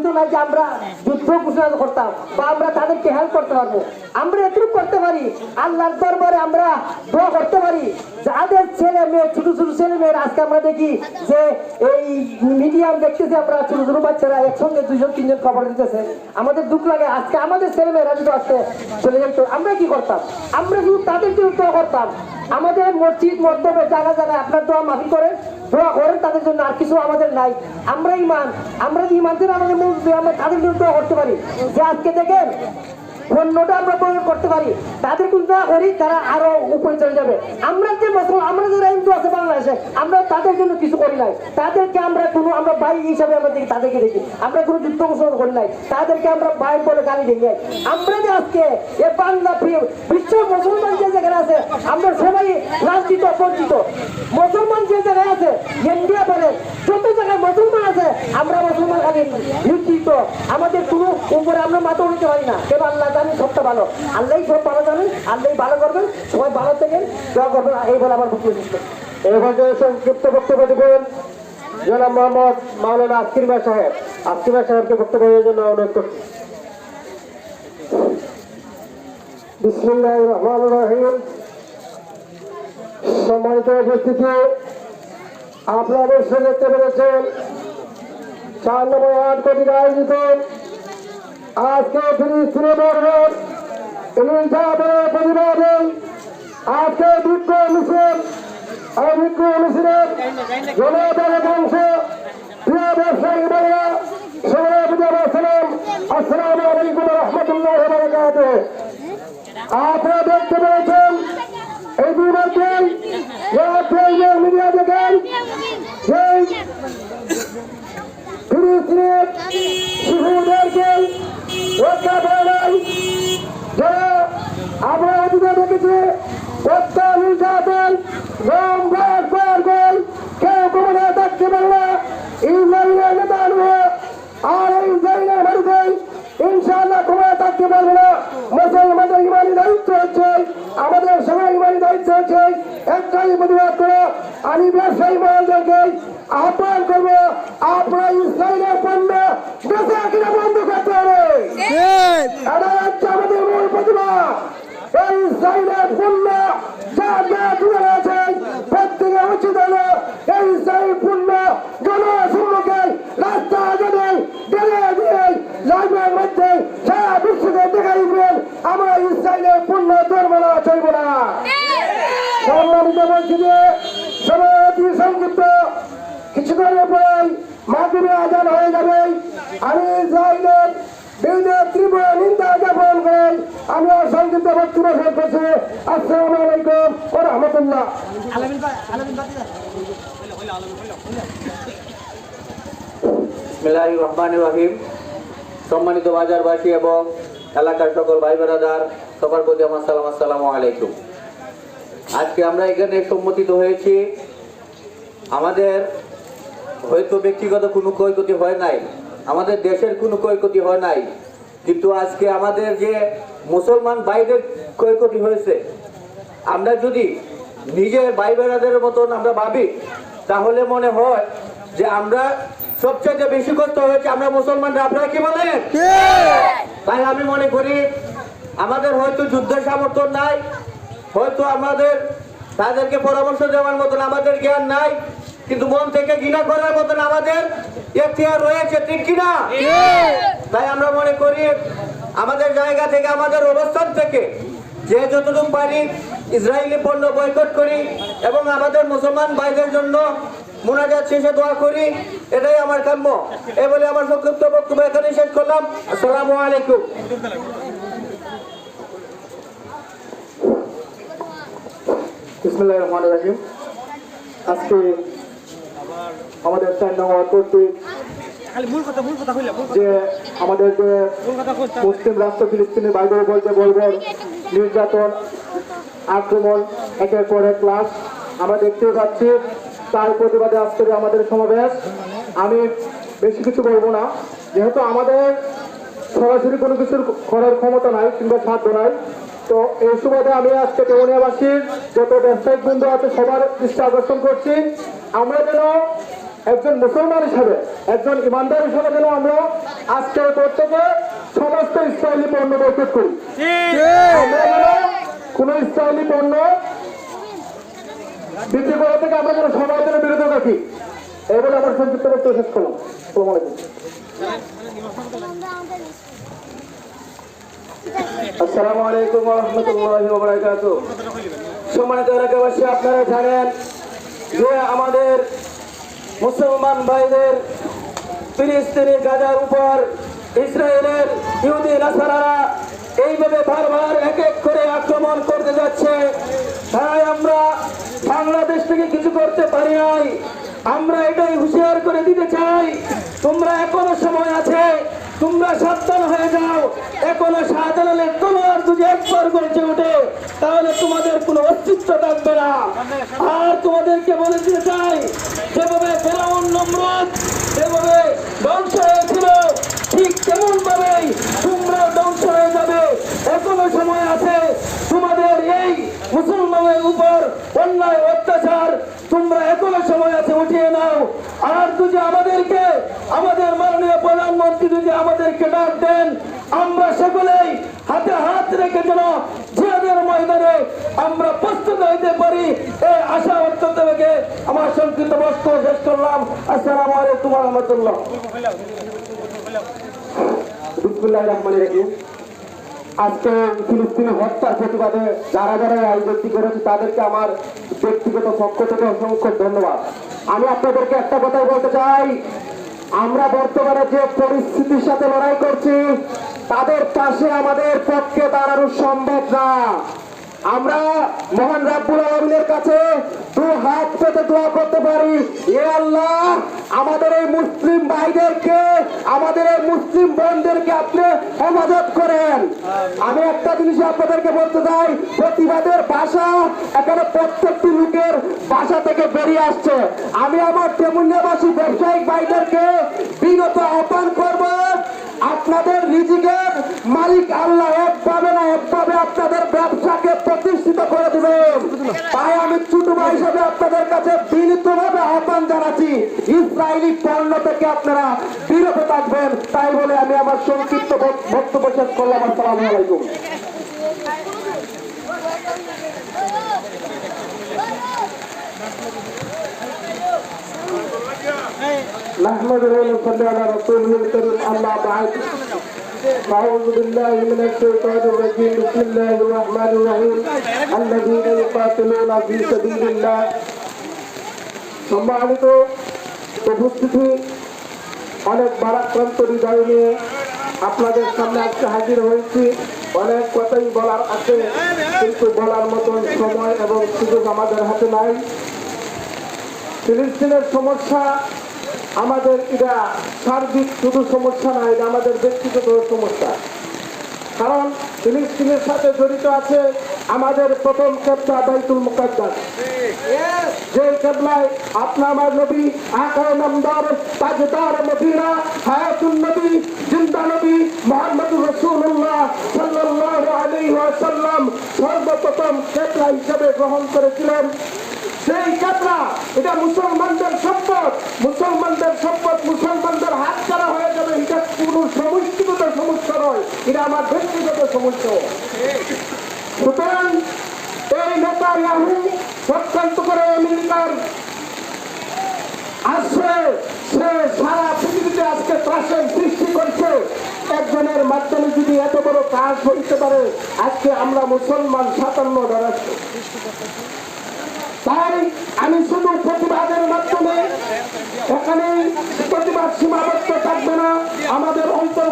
কিন্তু নাই যে আমরা যুদ্ধ ঘোষণা করতাম বা আমরা তাদেরকে হেল্প করতে পারব। আমরা এটুকু করতে পারি, আল্লাহর দরবারে আমরা দোয়া করতে পারি। যাদের ছেলে মেয়ে, ছোট ছোট ছেলে মেয়ের, আজকে আমরা দেখি যে এই মিডিয়াম দেখতেছি আমরা ছোট ছোট বাচ্চারা একসঙ্গে দুজন তিনজন খবর দিতেছে। আমাদের দুঃখ লাগে, আজকে আমাদের ছেলে মেয়েরা যদি আজকে চলে যেত, আমরা কি করতাম? আমরা শুধু তাদের জন্য দোয়া করতাম। আমাদের মসজিদ মধ্যে জায়গা জায়গায় আপনার দোয়া মাফি করেন, দোয়া করেন, তাদের জন্য আর কিছু আমাদের নাই। আমরা ইমান, আমরা যে ইমান আমাদের দিয়ে আমরা তাদের দোয়া করতে পারি, যে আজকে দেখেন পণ্যটা আমরা প্রয়োগ করতে পারি, তাদের কিন্তু দোয়া করি, তারা আরও উপরে চলে যাবে। আমরা যে মুসলমান, আমরা আছে বাংলাদেশে, আমরা তাদের জন্য কিছু করি নাই। তাদেরকে আমরা কোনো, আমরা ভাই হিসাবে আমরা দেখি, তাদেরকে দেখি। আমরা কোনো যুদ্ধ ঘোষণা করি নাই। তাদেরকে আমরা ভাই বলে গালি আমরা যে আজকে এ বাংলা বিশ্ব মুসলমান যে আছে, আমরা সবাই লাঞ্ছিত বঞ্চিত মুসলমান যে জায়গায় আছে ইন্ডিয়া বলে যত জায়গায় মুসলমান আছে আমরা মুসলমান খালি নিশ্চিত আমাদের কোনো উপরে আমরা মাথা উঠতে পারি না। কেন আল্লাহ জানি সবটা ভালো। আল্লাহ সব ভালো জানেন আল্লাহ ভালো করবেন, সবাই ভালো থাকেন, দোয়া করবেন এই বলে আমার বক্তব্য শেষ করছি। এভাবে সংক্ষিপ্ত বক্তব্য দেবেন, জনাব মোহাম্মদ মাওলানা আস্কিরবা সাহেব। আস্কিরবা সাহেবকে বক্তব্য দেওয়ার জন্য অনুরোধ করছি। বিসমুল্লাহ রহমান রহিম। সম্মানিত উপস্থিতি আপনারা অবশ্যই দেখতে পেরেছেন চার নম্বর আট কোটি আয়োজিত আজকে ফিলিস্তিনে বর্গের ইনসাফের প্রতিবাদে আজকে বিক্ষোভ মিছিল এই বিক্ষোভ মিছিলের জনতার অংশ প্রিয় ব্যবসায়ী সবাই বুঝাব আসসালাম আলাইকুম রহমতুল্লাহ বারাকাত আপনারা দেখতে পেয়েছেন এই দুর্ভাগ্যেই মিডিয়া দেখেন, সেই ফিলিস্তিনের শিশুদেরকে রক্ষা করে নাই যারা আমরা অতীতে দেখেছি হত্যা নির্যাতন গম গাছ বার গোল কেউ কখনো থাকতে পারে না ইসরায়েলের নেতা আনব আর এই ইসরায়েলের বাড়িতে ইনশাআল্লাহ কখনো থাকতে পারবে না মুসলমানদের ইমানি দায়িত্ব হচ্ছে আমাদের সবাই ইমানি হচ্ছে একটাই অনুরোধ করো আমি ব্যবসায়ী মহলদেরকে আহ্বান করব আপনার ইসরায়েলের পণ্য বেচা কিনা বন্ধ করতে হবে। এটা হচ্ছে আমাদের মূল প্রতিবাদ এই ইসরায়েলের পণ্য যা যা দূরে আছে প্রত্যেকে উচিত হলো এই ইসরায়েল পণ্য জনসম্মুখে রাস্তা যদি বেড়ে দিয়ে লাইনের মধ্যে সারা বিশ্বকে দেখা দিবেন আমরা ইসরায়েলের পণ্য ধরবো না চলব না সম্মানিত যে সমাধি সংযুক্ত। কিছুক্ষণের পরে মাধ্যমে আজান হয়ে যাবে। আমি ইসরায়েলের বিরুদ্ধে তীব্র নিন্দা জ্ঞাপন করেন সংযুক্ত বক্তব্য শেষ করছি। আলাইকুম ও রহমতুল্লাহ। বিসমিল্লাহির রহমানির রহিম। সম্মানিত বাজারবাসী এবং এলাকার সকল ভাই বেড়াদার সবার প্রতি আমার সালাম, আসসালামু আলাইকুম। আজকে আমরা এখানে সম্মতিত হয়েছি। আমাদের হয়তো ব্যক্তিগত কোনো ক্ষয়ক্ষতি হয় নাই। আমাদের দেশের কোনো ক্ষয়ক্ষতি হয় নাই। কিন্তু আজকে আমাদের যে মুসলমান ভাইদের ক্ষয়ক্ষতি হয়েছে আমরা যদি নিজের ভাই বেড়াদের মতন আমরা ভাবি তাহলে মনে হয় যে আমরা সবচেয়ে বেশি কষ্ট হয়েছে আমরা মুসলমানরা। আপনারা কি বলেন? তাই আমি মনে করি আমাদের হয়তো যুদ্ধের সামর্থ্য নাই হয়তো আমাদের তাদেরকে পরামর্শ দেওয়ার মতন আমাদের জ্ঞান নাই কিন্তু মন থেকে ঘৃণা করার মতন আমাদের এখতিয়ার রয়েছে ঠিক কিনা? তাই আমরা মনে করি আমাদের জায়গা থেকে আমাদের অবস্থান থেকে যে যতটুকু পারি ইসরায়েলি পণ্য বয়কট করি এবং আমাদের মুসলমান ভাইদের জন্য মোনাজাত শেষে দোয়া করি এটাই আমার কাম্য। এ বলে আমার সংক্ষিপ্ত বক্তব্য এখানে শেষ করলাম। আসসালামু আলাইকুম। বিসমুল্লাহ রহমান রাহিম আজকে আমাদের চার নম্বর কর্তৃক যে আমাদের যে মুসলিম রাষ্ট্র ফিলিস্তিনের বাইবেল বলতে বলব নির্যাতন আক্রমণ একের পর এক ক্লাস আমরা দেখতে পাচ্ছি তার প্রতিবাদে আজকে আমাদের সমাবেশ আমি বেশি কিছু বলব না। যেহেতু আমাদের সরাসরি কোনো কিছুর করার ক্ষমতা নাই কিংবা সাধ্য নাই তো এই সুবাদে আমি আজকে তেমনিয়াবাসীর যত ব্যবসায়িক বন্ধু আছে সবার দৃষ্টি আকর্ষণ করছি। আমরা যেন একজন মুসলমান হিসাবে, একজন ইমানদার হিসাবে যেন আমরা আজকের পর থেকে সমস্ত ইসরায়েলি পণ্য বৈঠক করি। কোনো ইসরায়েলি পণ্য বিক্রি করা থেকে আমরা যেন সবাই যেন বিরত রাখি এই আমার সংক্ষিপ্ত বক্তব্য শেষ করলাম। আসসালামু আলাইকুম রহমতুল্লাহ বারাকাত সম্মানিত এলাকাবাসী, আপনারা জানেন যে আমাদের মুসলমান ভাইদের ফিলিস্তিনি গাজার উপর ইসরায়েলের ইহুদি নাসারারা এইভাবে বারবার এক এক করে আক্রমণ করতে যাচ্ছে। তাই আমরা বাংলাদেশ থেকে কিছু করতে পারি নাই। আমরা এটাই হুঁশিয়ার করে দিতে চাই। তোমরা এখনও সময় আছে তোমরা সাবধান হয়ে যাও। এখনও শাহজালালের তোমার যদি একবার গর্জে ওঠে, তাহলে তোমাদের কোনো অস্তিত্ব থাকবে না। আর তোমাদেরকে বলে দিতে চাই, যেভাবে ফেরাউন নম্রত যেভাবে ধ্বংস হয়েছিল, ঠিক তেমন ভাবেই তোমরাও ধ্বংস হয়ে যাবে। এখনও সময় আছে উপর অন্যায় অত্যাচার তোমরা এখনও সময় আছে উঠিয়ে নাও। আর যদি আমাদেরকে আমাদের মাননীয় প্রধানমন্ত্রী যদি আমাদেরকে ডাক দেন আমরা সকলেই হাতে হাত রেখে যেন জিয়াদের ময়দানে আমরা প্রস্তুত হইতে পারি। এই আশা অত্যন্ত রেখে আমার সংক্ষিপ্ত বস্তু শেষ করলাম। আসসালামু আলাইকুম রহমতুল্লাহ। রহমান রাহিম। আজকে ফিলিস্তিনি হত্যার প্রতিবাদে যারা যারা আয়োজনটি করেছে তাদেরকে আমার ব্যক্তিগত পক্ষ থেকে অসংখ্য ধন্যবাদ। আমি আপনাদেরকে একটা কথাই বলতে চাই। আমরা বর্তমানে যে পরিস্থিতির সাথে লড়াই করছি, তাদের পাশে আমাদের পক্ষে দাঁড়ানো সম্ভব না। আমরা মহান রাব্বুল আলমিনের কাছে দু হাত পেতে দোয়া করতে পারি। এ আল্লাহ আমাদের এই মুসলিম ভাইদেরকে আমাদের এই মুসলিম বোনদেরকে আপনি হেফাজত করেন। আমি একটা জিনিস আপনাদেরকে বলতে চাই প্রতিবাদের ভাষা এখানে প্রত্যেকটি লোকের ভাষা থেকে বেরিয়ে আসছে। আমি আমার তেমুনিয়াবাসী ব্যবসায়িক ভাইদেরকে বিগত আহ্বান আপনাদের রিজিকের মালিক আল্লাহ একভাবে না একভাবে আপনাদের ব্যবসাকে প্রতিষ্ঠিত করে দিবেন। তাই আমি ছোট ভাই হিসেবে আপনাদের কাছে বিনীতভাবে আহ্বান জানাচ্ছি, ইসরায়েলি পণ্য থেকে আপনারা বিরত থাকবেন। তাই বলে আমি আমার সংক্ষিপ্ত বক- বক্তব্য শেষ করলাম। আসসালামু আলাইকুম। نحمد ونصلي على رسوله الكريم أما بعد أعوذ بالله من الشيطان الرجيم بسم الله الرحمن الرحيم الذين يقاتلون في سبيل الله সম্মানিত উপস্থিতি অনেক বারাক্রান্ত হৃদয় নিয়ে আপনাদের সামনে আজকে হাজির হয়েছি অনেক কথাই বলার আছে কিন্তু বলার মতন সময় এবং সুযোগ আমাদের হাতে নাই ফিলিস্তিনের সমস্যা আমাদের এটা সার্বিক শুধু সমস্যা না, এটা আমাদের ব্যক্তিগত সমস্যা। কারণ ফিলিস্তিনের সাথে জড়িত আছে আমাদের প্রথম কেবলা বাইতুল মুকাদ্দাস। যে কেবলায় আপনা আমার নবী আকার নামদার তাজদার মদিনা হায়াতুন নবী, জিন্দা নবী মোহাম্মদ রসুল্লাহ সাল্লাল্লাহু আলাইহি ওয়াসাল্লাম সর্বপ্রথম কেবলা হিসেবে গ্রহণ করেছিলেন। সেই কাতরা এটা মুসলমানদের সম্পদ। মুসলমানদের সম্পদ, মুসলমানদের হাত ছাড়া হয়ে যাবে। এটা কোনো সমষ্টিগত সমস্যা নয়, এটা আমার ব্যক্তিগত সমস্যা। সুতরাং এই নেতা ইয়াহু চক্রান্ত করে আমেরিকার আসছে সে সারা পৃথিবীতে আজকে ত্রাসের সৃষ্টি করছে। একজনের মাধ্যমে যদি এত বড় কাজ হইতে পারে, আজকে আমরা মুসলমান সাতান্ন দাঁড়াচ্ছি তাই আমি শুধু প্রতিবাদের মাধ্যমে এখানে প্রতিবাদ সীমাবদ্ধ থাকবে না আমাদের অন্তর্গত